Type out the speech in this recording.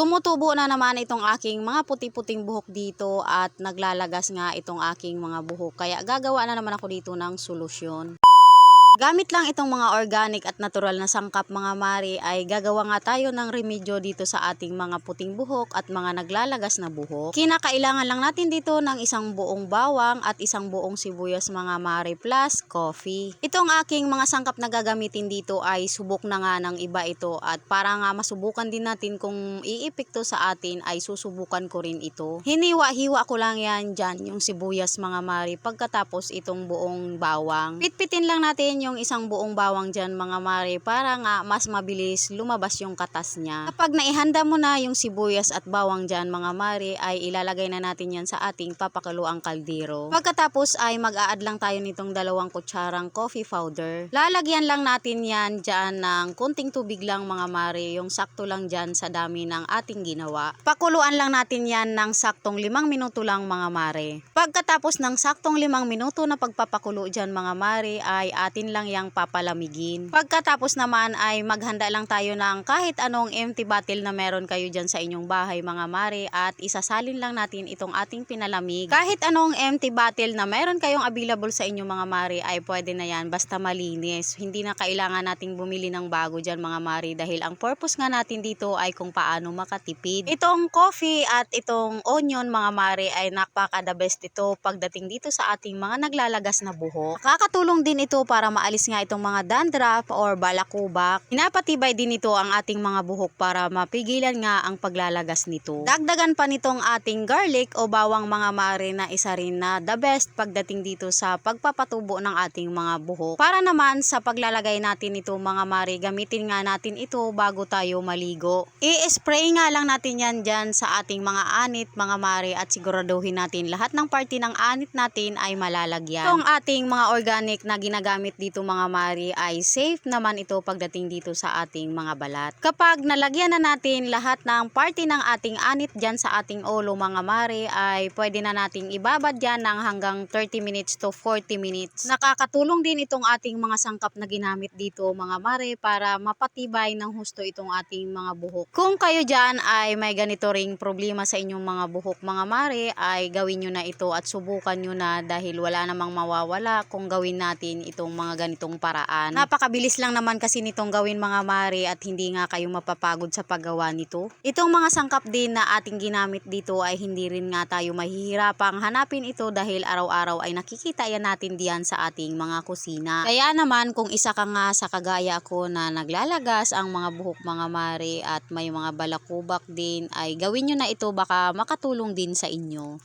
Tumutubo na naman itong aking mga puti-puting buhok dito at naglalagas nga itong aking mga buhok. Kaya gagawa na naman ako dito ng solusyon. Gamit lang itong mga organic at natural na sangkap mga mari ay gagawa nga tayo ng remedyo dito sa ating mga puting buhok at mga naglalagas na buhok. Kinakailangan lang natin dito ng isang buong bawang at isang buong sibuyas mga mari plus coffee. Itong aking mga sangkap na gagamitin dito ay subok na nga ng iba ito at para nga masubukan din natin kung iipikto sa atin ay susubukan ko rin ito. Hiniwa-hiwa ko lang yan dyan yung sibuyas mga mari pagkatapos itong buong bawang. Pitpitin lang natin yung isang buong bawang dyan mga mare para nga mas mabilis lumabas yung katas niya. Kapag naihanda mo na yung sibuyas at bawang dyan mga mare ay ilalagay na natin yan sa ating papakuluang kaldero. Pagkatapos ay mag-a-add lang tayo nitong dalawang kutsarang coffee powder. Lalagyan lang natin yan dyan ng kunting tubig lang mga mare yung sakto lang dyan sa dami ng ating ginawa. Pakuluan lang natin yan ng saktong limang minuto lang mga mare. Pagkatapos ng saktong limang minuto na pagpapakulo dyan mga mare ay atin lang yang papalamigin. Pagkatapos naman ay maghanda lang tayo ng kahit anong empty bottle na meron kayo dyan sa inyong bahay mga mare at isasalin lang natin itong ating pinalamig. Kahit anong empty bottle na meron kayong available sa inyong mga mare ay pwede na yan basta malinis. Hindi na kailangan nating bumili ng bago dyan mga mare dahil ang purpose nga natin dito ay kung paano makatipid. Itong coffee at itong onion mga mare ay napaka the best ito pagdating dito sa ating mga naglalagas na buhok. Nakakatulong din ito para maalis nga itong mga dandruff or balakubak. Pinapatibay din ito ang ating mga buhok para mapigilan nga ang paglalagas nito. Dagdagan pa nitong ating garlic o bawang mga mare na isa rin na the best pagdating dito sa pagpapatubo ng ating mga buhok. Para naman sa paglalagay natin ito mga mare, gamitin nga natin ito bago tayo maligo. I-spray nga lang natin yan dyan sa ating mga anit mga mare at siguraduhin natin lahat ng party ng anit natin ay malalagyan. Itong ating mga organic na ginagamit dito mga mari ay safe naman ito pagdating dito sa ating mga balat. Kapag nalagyan na natin lahat ng party ng ating anit dyan sa ating ulo mga mari ay pwede na nating ibabad dyan ng hanggang 30 minutes to 40 minutes. Nakakatulong din itong ating mga sangkap na ginamit dito mga mari para mapatibay ng husto itong ating mga buhok. Kung kayo dyan ay may ganito ring problema sa inyong mga buhok mga mari ay gawin nyo na ito at subukan nyo na dahil wala namang mawawala kung gawin natin itong mga ganitong paraan. Napakabilis lang naman kasi nitong gawin mga mare at hindi nga kayo mapapagod sa paggawa nito. Itong mga sangkap din na ating ginamit dito ay hindi rin nga tayo mahihirapang hanapin ito dahil araw-araw ay nakikita yan natin diyan sa ating mga kusina. Kaya naman kung isa ka nga sa kagaya ko na naglalagas ang mga buhok mga mare at may mga balakubak din ay gawin nyo na ito baka makatulong din sa inyo.